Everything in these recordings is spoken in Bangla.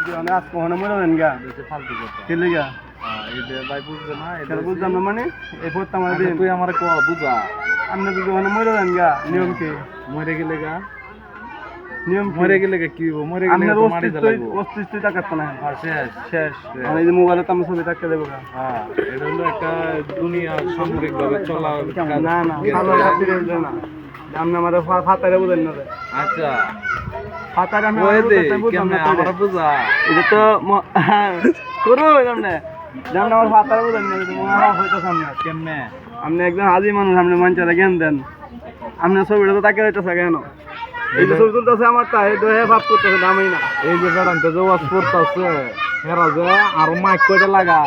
যদি মানে আজ কখনো গা ফালতু কথা। হ্যাঁ, এটা ভাই বুঝবে না এটা বুঝলাম না মানে? এই পড়তে আমার আচ্ছা, দিন। তুই আমার ক বুঝা। আপনি মরে যান গা কি? মরে গেলে গা? নিয়ম মরে গেলে কি হইব? মরে গেলে অস্তিত্ব না আর শেষ শেষ শেষ। মানে এই যে মোবাইলে তো আমি ছবি থাকতে দেবো গা। হ্যাঁ এটা হলো একটা দুনিয়া ভাবে চলা না না ভালো না। আপনি আমার ফাতারে বুঝেন না রে। আচ্ছা। ফাতারে আমি কেমনে। আমার বুঝা? এটা তো করো যেমন আমার মনে হয় হয়তো সামনে কেমনে? আপনি একজন হাজি মানুষ আপনি মঞ্চে জ্ঞান দেন। ছবিটা তো তাকে রইতেছে কেন? এই যে ছবি তুলতেছে আমার তা এই দহে ভাব করতেছে দামই না। এই যে বেড়ানতে যে ওয়াজ করতেছে এরা যে আরও মাইক কয়টা লাগা।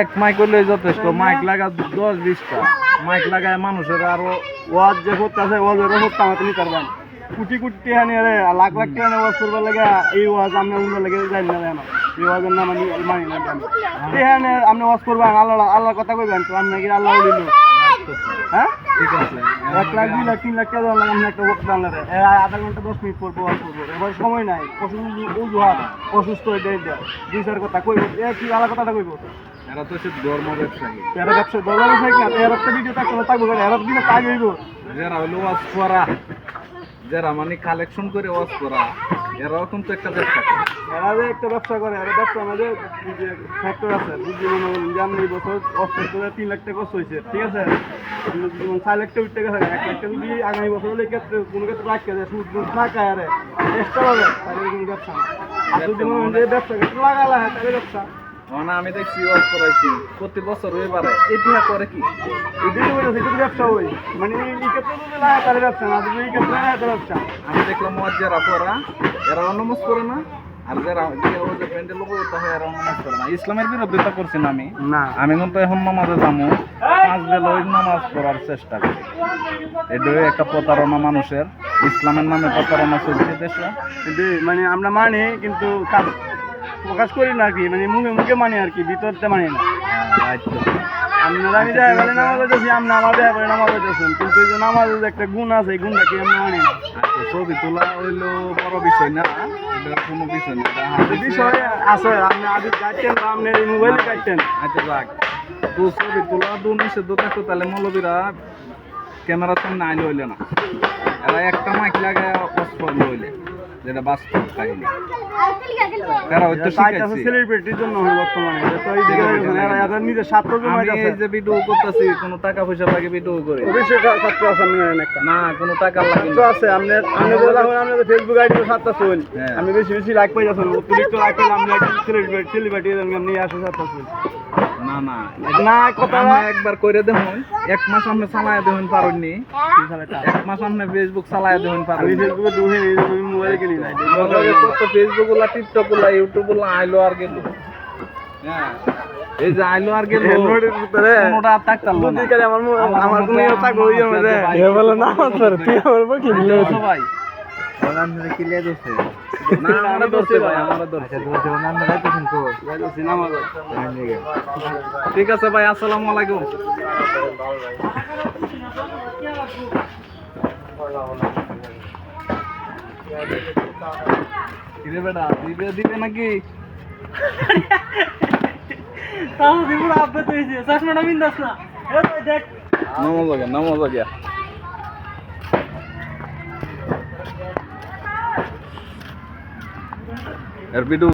এক মাইক হইলে যথেষ্ট মাইক লাগা দশ বিশটা। মাইক লাগায় মানুষের আরও ওয়াজ যে করতেছে ওয়াজের করতে আমার তুমি করবেন। কোটি কোটি নিয়ে রে আর লাখ লাখ টাকা নিয়ে ওয়াজ করবার লাগে এই ওয়াজ আপনি অন্য লাগে জানি না জানো এই ওয়াজের নাম আমি মানি না জানি এখানে আপনি ওয়াজ করবেন আল্লাহ আল্লাহর কথা কইবেন তো আপনি কি আল্লাহ দিল হ্যাঁ? ঠিক আছে এক লাখ দুই লাখ তিন লাখ টাকা আমি একটা রে। আধা ঘণ্টা দশ মিনিট ওয়াজ করব এবার সময় নাই অসুস্থ অজুহাত অসুস্থ হয়ে দেয় দুই চার কথা কইব। এ কি আলাদা কথাটা কইব? এরা তো সে ধর্ম ব্যবসায়ী। এরা ব্যবসা দরকার আছে কি এর ভিডিও থাকব এর কাজ হইব। যারা হলো ওয়াজ করা। যারা মানে কালেকশন করে ওয়াজ করা, এরাও কিন্তু একটা ব্যবসা করে। এরা যে একটা ব্যবসা করে, এরা ব্যবসা আমাদের যে ফ্যাক্টর আছে বুঝলি মনে করেন যে আমরা এই বছর অস্ত্র করে তিন লাখ টাকা কষ্ট হয়েছে ঠিক আছে? যেমন ছয় লাখ টাকা টাকা থাকে, এক লাখ টাকা যদি আগামী বছর হলে ক্ষেত্রে কোনো ক্ষেত্রে রাখতে যায়, সুদ খায় আরে চেষ্টা হবে তাহলে কোনো ব্যবসা আর যদি মনে করেন যে ব্যবসা লাগালা হয়, তাহলে ব্যবসা। মানে আমি দেখছি ওয়াজ করাইছি। প্রতি বছর এবারে ইতিহাস করে কি? ব্যবসা হয়। মানে ব্যবসা না তাহলে ব্যবসা? আমি দেখলাম ওয়াজ যারা পড়া এরা নমাজ করে না। আর যারা যে ও যে প্যান্ডেল লোক তাহলে এরা নমাজ করে না। ইসলামের বিরোধিতা করছি না আমি। না। আমি কিন্তু এখন নামাজে যাব। পাঁচ বেলা ওই নামাজ পড়ার চেষ্টা করি। এটাই একটা প্রতারণা মানুষের। ইসলামের নামে প্রতারণা চলছে দেশে। মানে আমরা মানি কিন্তু কাজ প্রকাশ করি না আর কি? মানে মুখে মুখে মানি আর কি ভিতরতে মানি না। আপনারা আমি বলে নামাজ হইতেছি আপনি আমার দেয়া করে নামাজ হইতেছেন কিন্তু এই যে নামাজের একটা গুণ আছে এই গুণটা কি আমরা মানি না? আচ্ছা, ছবি তোলা হইল বড় বিষয় না? এটা কোনো বিষয় না বিষয়ে আছে আপনি আদি কাটতেন বা আপনি মোবাইলে কাটতেন। আচ্ছা তো ছবি তোলা দু নিষেধ থাকতো তাহলে মৌলবীরা ক্যামেরার সামনে আইলে হইলে না। এরা একটা মাইক লাগায় অস্ত্র হইলে। যেটা বাস্তব কাহিনী। তারা হয়তো শিখাইছে সেলিব্রিটির জন্য হয় বর্তমানে। এটা তো এই দিকে এরা এরা নিজের স্বার্থ আমি যে ভিডিও করতেছি কোনো টাকা পয়সা লাগে ভিডিও করে। অবশ্যই ছাত্র আছে একটা। না কোনো টাকা লাগে ছাত্র আছে আপনার আপনাদের যখন আপনাদের ফেসবুক আইডি ছাত্র হ্যাঁ। আমি বেশি বেশি লাইক পাই যাচ্ছেন অতিরিক্ত লাইক পেলে আপনি একটা সেলিব্রিটি সেলিব্রিটি আপনি আসে ছাত্র চল না না। না কথা আমি একবার করে দেখুন এক মাস আপনি চালায় দেখুন পারেননি। এক মাস আপনি ফেসবুক চালায় দেখুন আমি পারেননি। ফেসবুকে দুহে আমি মোবাইলে কিনি নাই। লগে কত ফেসবুকগুলা টিকটকগুলা ইউটিউবগুলা আইলো আর গেল। হ্যাঁ। এই যে আইলো আর গেল এমনই ভিতরে আর থাকতাম না। আমার আমার আমার কোনো চাকরি হইয়া মতো এ বলে না আমার তুই আমার কি না আমরা ধরতে ভাই আমরা ধরতে দোছে না আমরা তো যাইতেছি নামাজ ঠিক আছে ভাই আসসালামু আলাইকুম। কিরে বেটা দিবে দিবে নাকি? তাও দিবুর আপনি তো চশমাটা বিন্দাস না। এ ভাই দেখ। নামাজ আগে নামাজ এর ভিডিও